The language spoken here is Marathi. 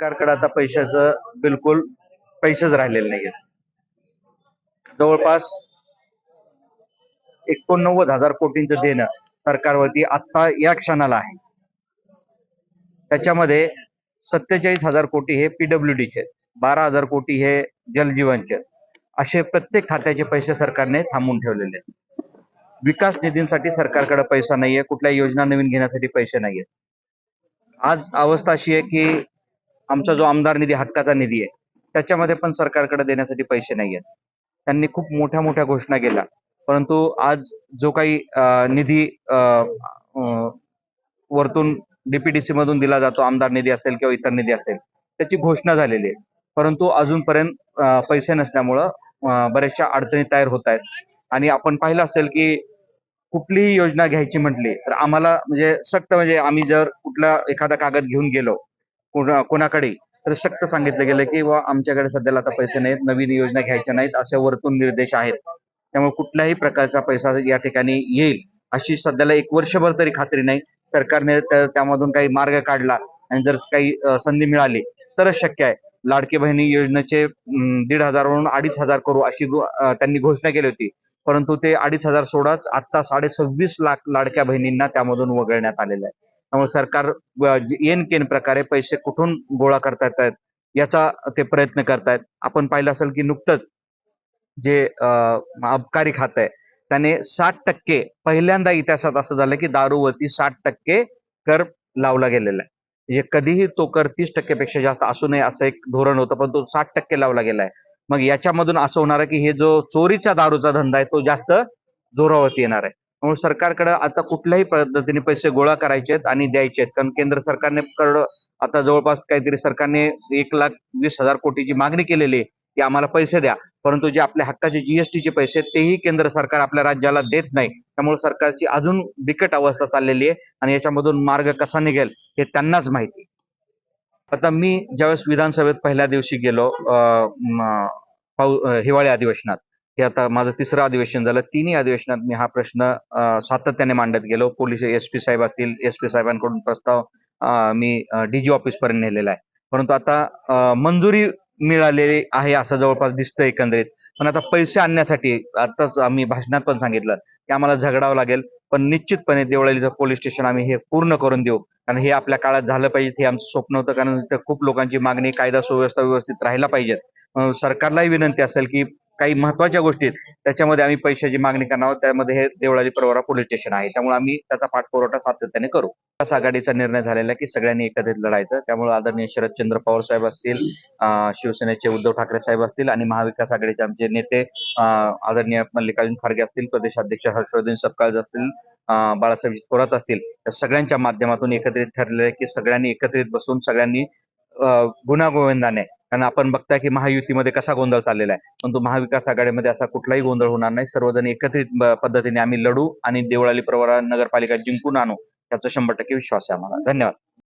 सरकारकडे आता पैशाचं बिलकुल पैसेच राहिलेले नाहीयेत. जवळपास एकोणनव्वद हजार कोटींचं देणं सरकारवरती आता या क्षणाला आहे. त्याच्यामध्ये सत्तेचाळीस हजार कोटी हे पीडब्ल्यू डीचे बारा हजार कोटी हे जलजीवनचे असे प्रत्येक खात्याचे पैसे सरकारने थांबून ठेवलेले आहेत. विकास निधींसाठी सरकारकडे पैसा नाहीये. कुठल्या योजना नवीन घेण्यासाठी पैसे नाहीयेत. आज अवस्था अशी आहे की आमचा जो आमदार निधी हक्काचा निधी आहे त्याच्यामध्ये पण सरकारकडे देण्यासाठी पैसे नाही आहेत. त्यांनी खूप मोठ्या मोठ्या घोषणा केल्या. परंतु आज जो काही निधी वरतून डीपीडीसी मधून दिला जातो आमदार निधी असेल किंवा इतर निधी असेल त्याची घोषणा झालेली आहे. परंतु अजूनपर्यंत पैसे नसल्यामुळं बऱ्याचशा अडचणी तयार होत आहेत. आणि आपण पाहिलं असेल की कुठलीही योजना घ्यायची म्हटली तर आम्हाला म्हणजे सक्त म्हणजे आम्ही जर कुठला एखादा कागद घेऊन गेलो कोणा- कोणाकडे? तर सक्त सांगितलं गेलं की वा आमच्याकडे सध्याला आता पैसे नाहीत नवीन योजना घ्यायच्या नाहीत असे वरतून निर्देश आहेत. त्यामुळे कुठल्याही प्रकारचा पैसा या ठिकाणी येईल. अशी सध्याला एक वर्षभर तरी खात्री नाही. सरकारने त्यामधून काही मार्ग काढला आणि जर काही संधी मिळाली तरच शक्य आहे. लाडकी बहिणी योजनेचे दीड हजारवरून अडीच हजार करू अशी त्यांनी घोषणा केली होती. परंतु ते अडीच हजार सोडाच आता साडे सव्वीस लाख लाडक्या बहिणींना त्यामधून वगळण्यात आलेलं आहे. त्यामुळे सरकार अ, येन केन प्रकारे पैसे कुठून गोळा करता येतात याचा ते प्रयत्न करतायत. आपण पाहिलं असेल की नुकतंच जे अबकारी खातं आहे त्याने साठ टक्के पहिल्यांदा इतिहासात असं झालं की दारूवरती साठ टक्के कर लावला गेलेला आहे. म्हणजे कधीही तो कर तीस टक्क्यापेक्षा जास्त असू नये असं एक धोरण होतं पण तो साठ टक्के लावला गेलाय मग याच्यामधून असं होणार आहे की हे जो चोरीचा दारूचा धंदा आहे तो जास्त जोरावरती येणार आहे. त्यामुळे सरकारकडे आता कुठल्याही पद्धतीने पैसे गोळा करायचे आहेत आणि द्यायचे आहेत. कारण केंद्र सरकारने कडं आता जवळपास काहीतरी सरकारने एक लाख वीस हजार कोटीची मागणी केलेली आहे की आम्हाला पैसे द्या. परंतु जे आपल्या हक्काचे जीएसटीचे पैसे तेही केंद्र सरकार आपल्या राज्याला देत नाही. त्यामुळे सरकारची अजून बिकट अवस्था चाललेली आहे आणि याच्यामधून मार्ग कसा निघेल हे त्यांनाच माहिती. आता मी ज्यावेळेस विधानसभेत पहिल्या दिवशी गेलो पाऊ- हिवाळी अधिवेशनात हे आता माझं तिसरं अधिवेशन झालं. तिन्ही अधिवेशनात मी हा प्रश्न सातत्याने मांडत गेलो. पोलीस एस पी साहेब असतील एस पी साहेबांकडून प्रस्ताव मी डीजी ऑफिस पर्यंत नेलेला आहे. परंतु आता मंजुरी मिळालेली आहे असं जवळपास दिसतं एकंदरीत. पण आता पैसे आणण्यासाठी आताच आम्ही भाषणात पण सांगितलं की आम्हाला झगडावं लागेल. पण निश्चितपणे देवळालीचं पोलीस स्टेशन आम्ही हे पूर्ण करून देऊ. कारण हे आपल्या काळात झालं पाहिजे हे आमचं स्वप्न होतं. कारण खूप लोकांची मागणी कायदा सुव्यवस्था व्यवस्थित राहायला पाहिजे. सरकारलाही विनंती असेल की काही महत्त्वाच्या गोष्टी आहेत, त्याच्यामध्ये आम्ही पैशाची मागणी करणार आहोत. त्यामध्ये हे देवळाली प्रवरा पोलीस स्टेशन आहे. त्यामुळे आम्ही त्याचा पाठपुरवठा सातत्याने करू. विकास आघाडीचा निर्णय झालेला आहे की सगळ्यांनी एकत्रित लढायचं. त्यामुळे आदरणीय शरदचंद्र पवार साहेब असतील शिवसेनेचे उद्धव ठाकरे साहेब असतील आणि महाविकास आघाडीचे आमचे नेते आदरणीय मल्लिकार्जुन खरगे असतील प्रदेशाध्यक्ष हर्षवर्धन सपकाळ असतील बाळासाहेब थोरात असतील. या सगळ्यांच्या माध्यमातून एकत्रित ठरलेलं आहे की सगळ्यांनी एकत्रित बसून सगळ्यांनी अं, गुण्यागोविंदाने कारण आपण बघताय की महायुतीमध्ये कसा गोंधळ चाललेला आहे. परंतु महाविकास आघाडीमध्ये असा कुठलाही गोंधळ होणार नाही. सर्वजण एकत्रित पद्धतीने आम्ही लढू आणि देवळाली प्रवरा नगरपालिका जिंकून आणू याचा शंभर टक्के विश्वास आहे आम्हाला. धन्यवाद.